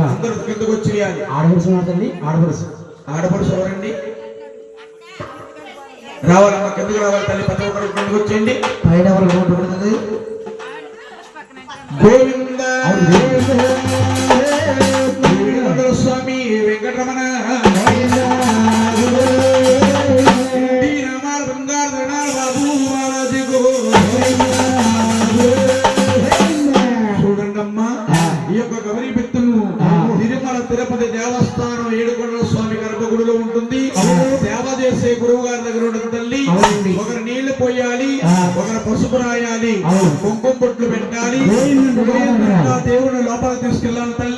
అందరూ కిందకు వచ్చేయాలి ఆడపడుసు మాత్రండి ఆడపడుసు ఆడపడుచు. ఎవరండి? రావాలమ్మా కిందకు రావాలి తల్లి ప్రతి ఒక్కరు కిందకు వచ్చేయండి. పైన ఎవరు గోవింద. ఉంటుంది సేవ చేసే గురువు గారి దగ్గర ఉంటుంది తల్లి. ఒకరు నీళ్ళు పోయాలి. ఒకరు పసుపు రాయాలి. కుంకుమ బొట్లు పెట్టాలి దేవుని లోపల తీసుకెళ్ళాలి తల్లి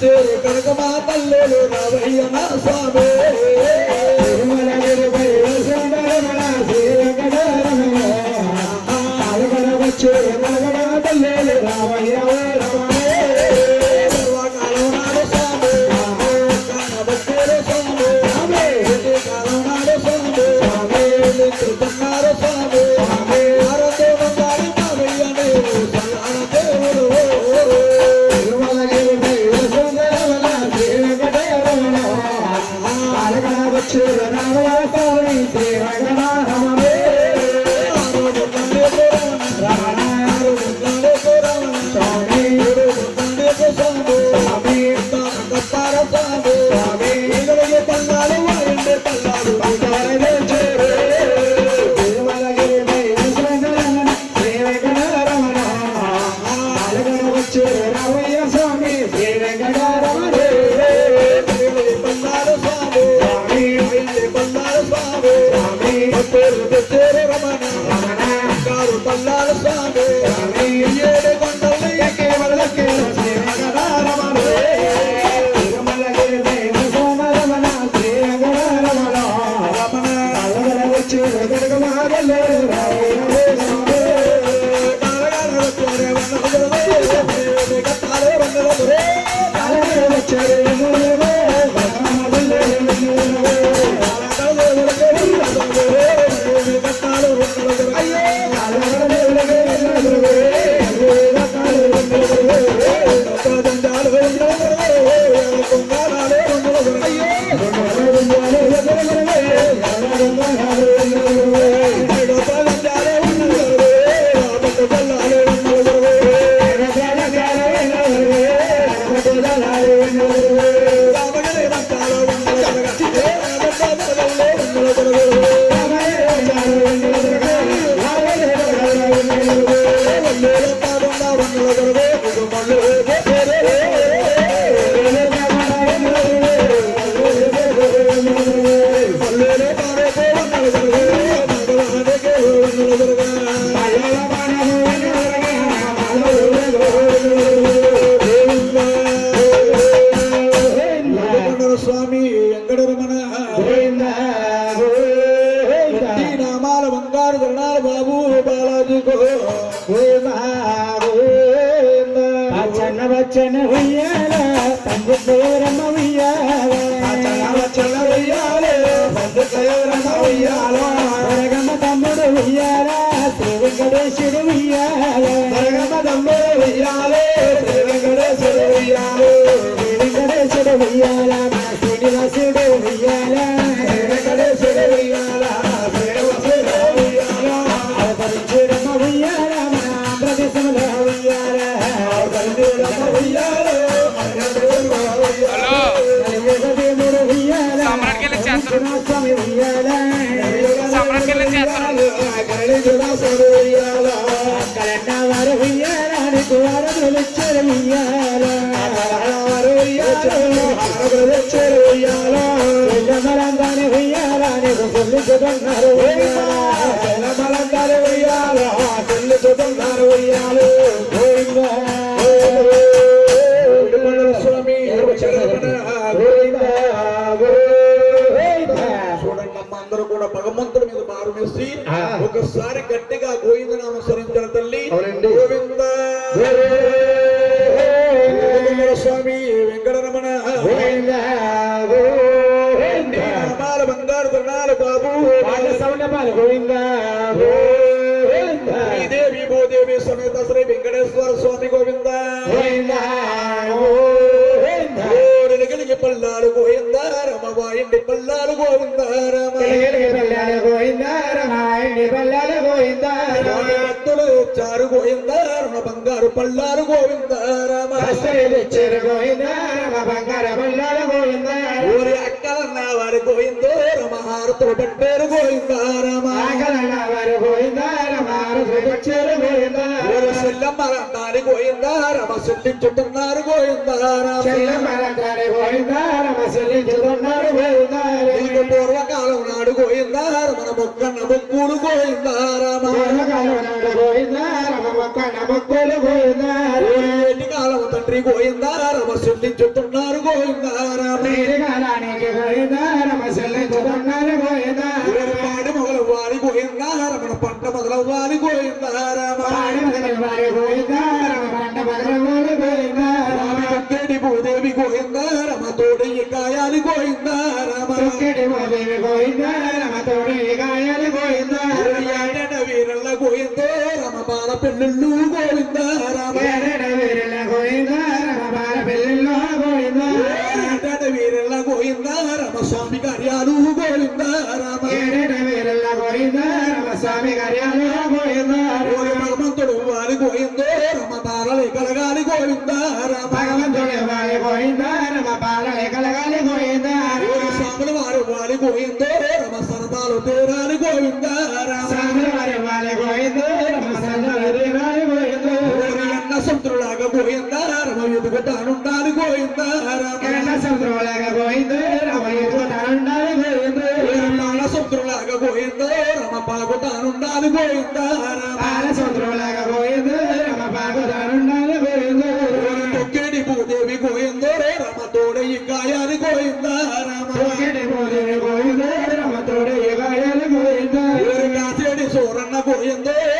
కనకమా పల్లెలు రావయ్య నా స్వామి. స్వామి వారు వెయ్యాల ఆడపిల్లలు వెయ్యాల పిల్లమలంగానే ఉయ్యాల నీకు చెల్లించుకున్నారు ఉయ్యాల బలంగారు వెయ్యాల పెళ్ళి చూస్తున్నారు వెయ్యాలు స్వామి చూడండి అందరూ కూడా భగవంతుడి మీద భారం వేసి ఒకసారి గట్టిగా గోవిందనామ స్వామి వెంకటరమణ నామాల బంగారు ధరణాలు బాబు. శ్రీదేవి భూదేవి సమేత శ్రీ వెంకటేశ్వర స్వామి గోవింద. ఓరిగలిగి పల్లాలు గోవింద. రమ వాయిండి పల్లాలు గోవింద రమ భక్తులు చారు గోవింద రమ బంగారు పల్లారు గోవింద రమ ఊరి అక్కలన్న వారి గోవిందో రమ హారతులు పట్టారు గోవింద రమ ఊరి సెల్లమ్మ దాని గోవింద రమ సెల్లించుతున్నారు గోవింద రమ గోయిందా రమణ మొక్కన్న మొక్కులు గోయిందా రామ పూర్వకాలనాడు గోవిందా రమ మొక్కన మొక్కులు ఏటి కాలము తండ్రి గోయిందా రమ చెల్లించుతున్నారు గోయిందా రామ కాలానికి రమ చెల్లించుతున్నారు గోవిందా పాడి వారి గోయిందా రమణ పంట మొదలవ్వాలి గోయిందా రామ పాడి మొదలు వారి గోవిందా రమ పంట మొదలు గోవిందా భూదేవి గోయిందా రమ తోడయ్య గాయాలి గోయిందా రామ తొక్కిడి మోదేవి గోవిందా రమ తోడి గాయాలు గోవిందా. వీరల్ల గోయిందో రమ బాల పెళ్ళిళ్ళు గోవిందా రామ ఏడడ వీరుల గోవిందా రమ బాల పెళ్ళిలో గోవిందా. వీరల్ల గోయిందా రమ స్వామి కార్యాలు గోవిందా రామ ఏడడ వీరుల గోవిందా రమ స్వామి కార్యాలు గోవిందా. భగవంతుడు వారి గోయిందో రమ బాలలే కలగాలి గోవిందా రామ భగవంతుడి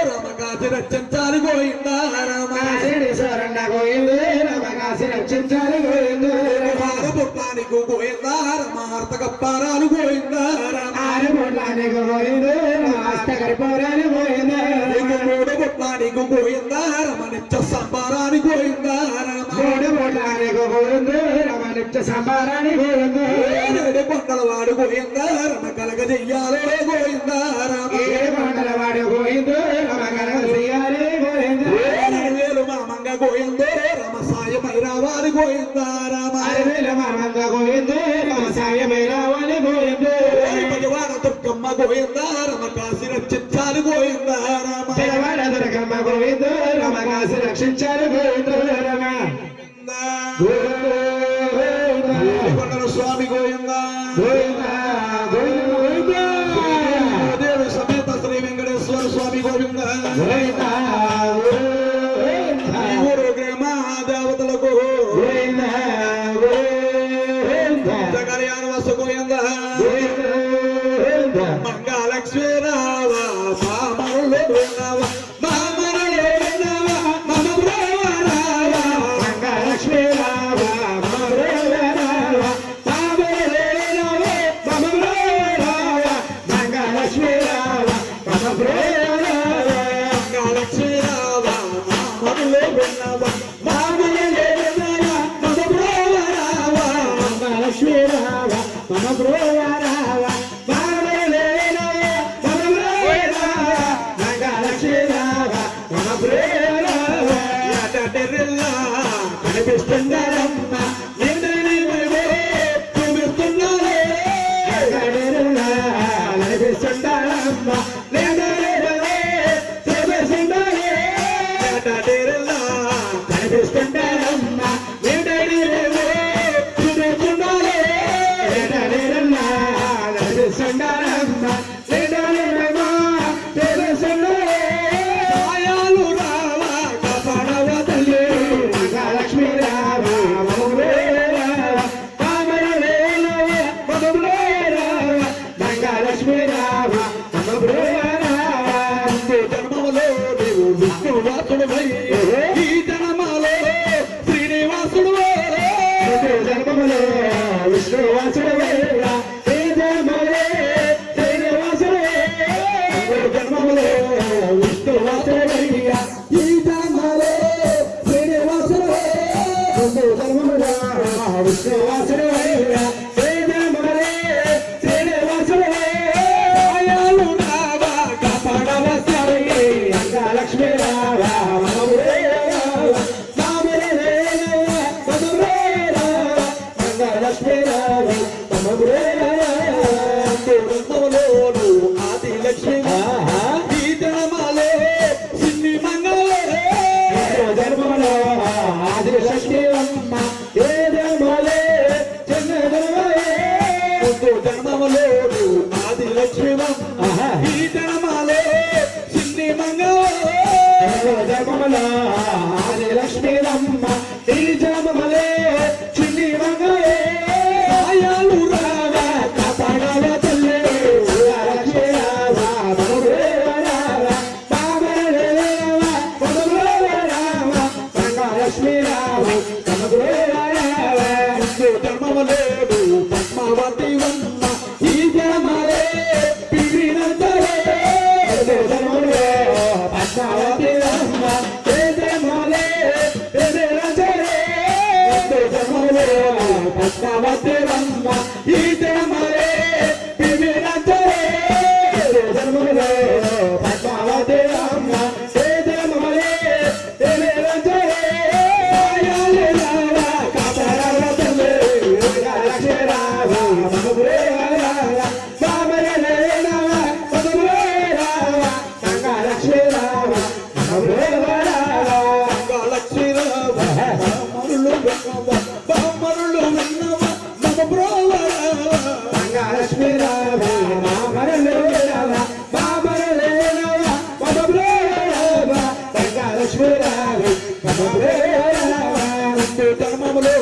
గోయిందో రమ కాసి రచించాలి గోయిందా రామ కాశీడి సోరన్న గోవిందా రమ కాశీ రక్షించాలి గోవిందా. వారు పుట్టానికి గోయిందా రమ అర్థ కప్పారాలు గోయిందా రామ ఆరుమూట్లానికి గోవిందా. రమ హస్తకరిపోరాలు గోవిందా నీకు మూడు పుట్టానికి గోయిందా రమ నిత్య సంబారాని గోయిందా మూడు మూట్లానికి గోవిందా రమ నిత్య సంబారాన్ని గోవిందా ఏడు కొండల వాడు గోయిందా రమ. కలగ చెయ్యాలో గోయిందా రామ ఏడు వాడు గోవిందా దుర్గమ్మ గోయిందా రమ కాసి రక్షించాలి గోయిందా రమ తెలవాడ దుర్గమ్మ గోవిందా రమ కాశీ రక్షించాలి గోవిందా రమ. గోవిందా. రావ మంగళలక్ష్మి రామ Now I చేసే ధర్మములో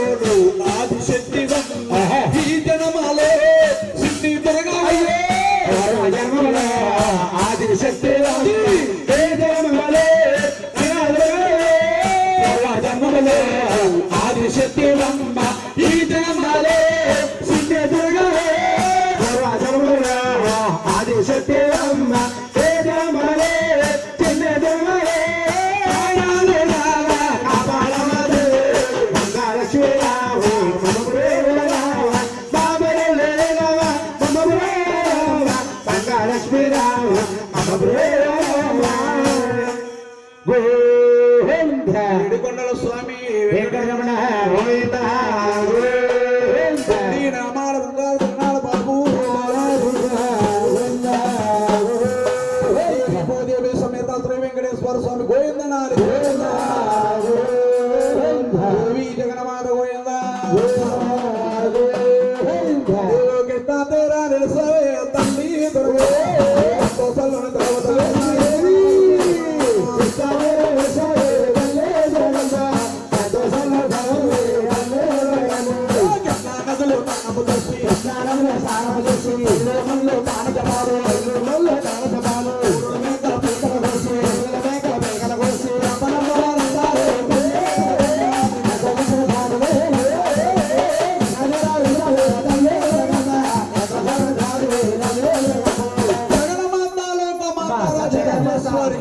మరి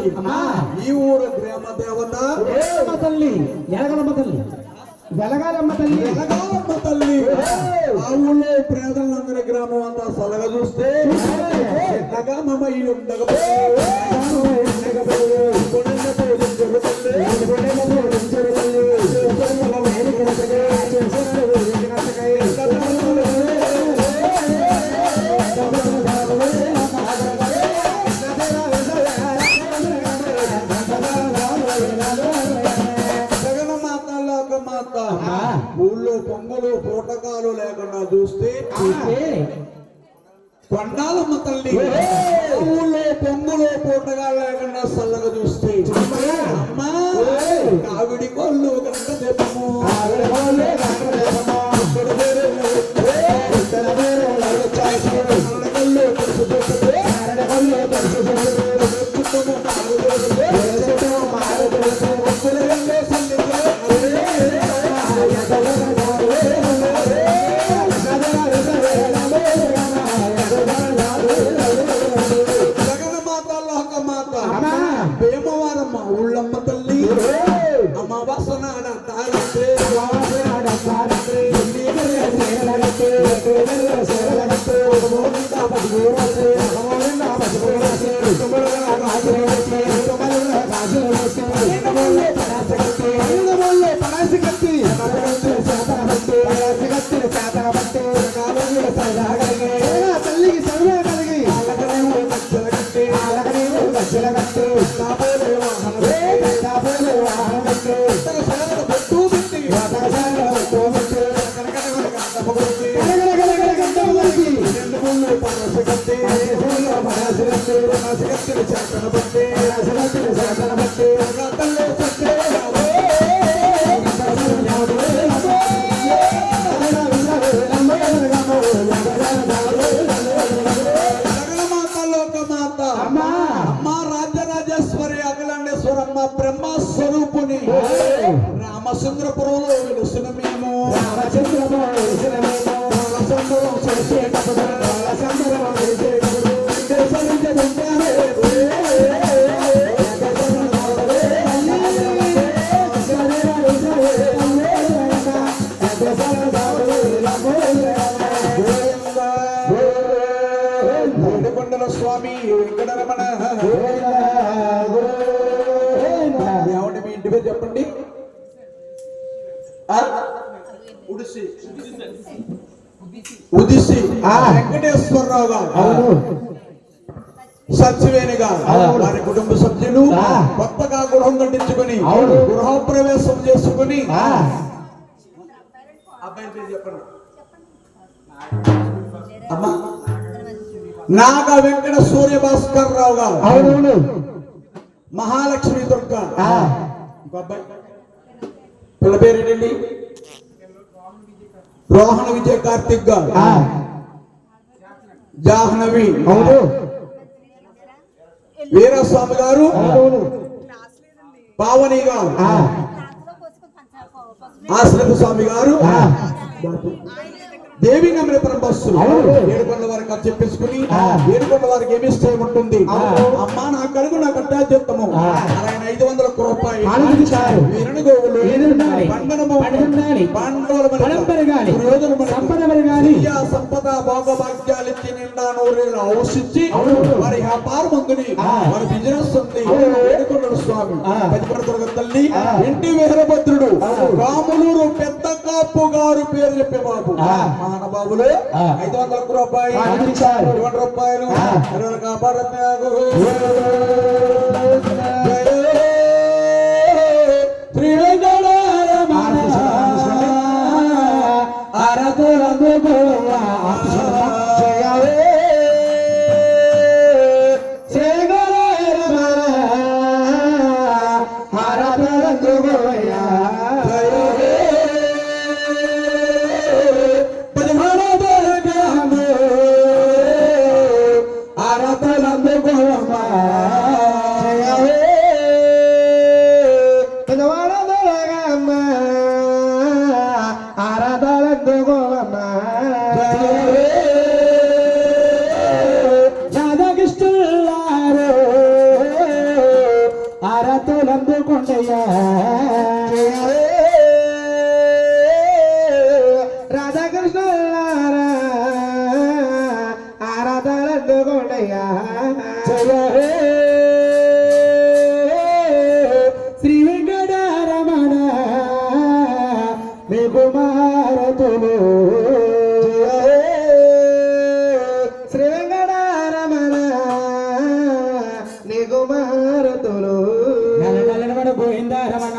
ఈ ఊరు గ్రామ దేవత. తల్లి ఎలగలమ్మ తల్లి. వెలగాలమ్మ తల్లి. వెలగాలమ్మ తల్లి. ఆ ఊళ్ళో పేదలందరి గ్రామం అంతా సలగ చూస్తే చిన్నగా మమ్మ ఇల్లు ఉండకపోతే చూస్తే చూస్తే. కొండాలమ్మ తల్లి. పొంగులో పూటగా లేకుండా నాగ వెంకట సూర్య భాస్కర్ రావు గారు. అవునవును. మహాలక్ష్మి దుర్గ. అబ్బాయి. పిల్ల పేరు ఏంటండి? రోహణ విజయ్ కార్తిక్ గారు. జాహ్నవి. అవును. వీరస్వామి గారు. పావని గారు. ఆశ్రమ స్వామి గారు. దేవి బస్సులు అవును. ఏడుకొండ వారికి అది. ఏడుకొండ వారికి ఏమి ఇష్టం ఉంటుంది. అమ్మా నా కడుగు నా కట్టాచెత్తము ఆ. ఆయన ఐదు వందల రూపాయలు సంపద భోగభాగ్యాలు ఇచ్చి నిండా నూరేళ్ళు అవును. వారి వ్యాపారం. వారి బిజినెస్ ఉంది అవును. ఏడుకొండల స్వామి తల్లి. ఇంటి వీరభద్రుడు. రాములూరు పెద్ద కాపు గారు పేరు చెప్పే బాబు. మహానుభావులు ఆ. ఐదు వందల రూపాయలు ఆనందించారు. ఇరవై రూపాయలు కాపాడు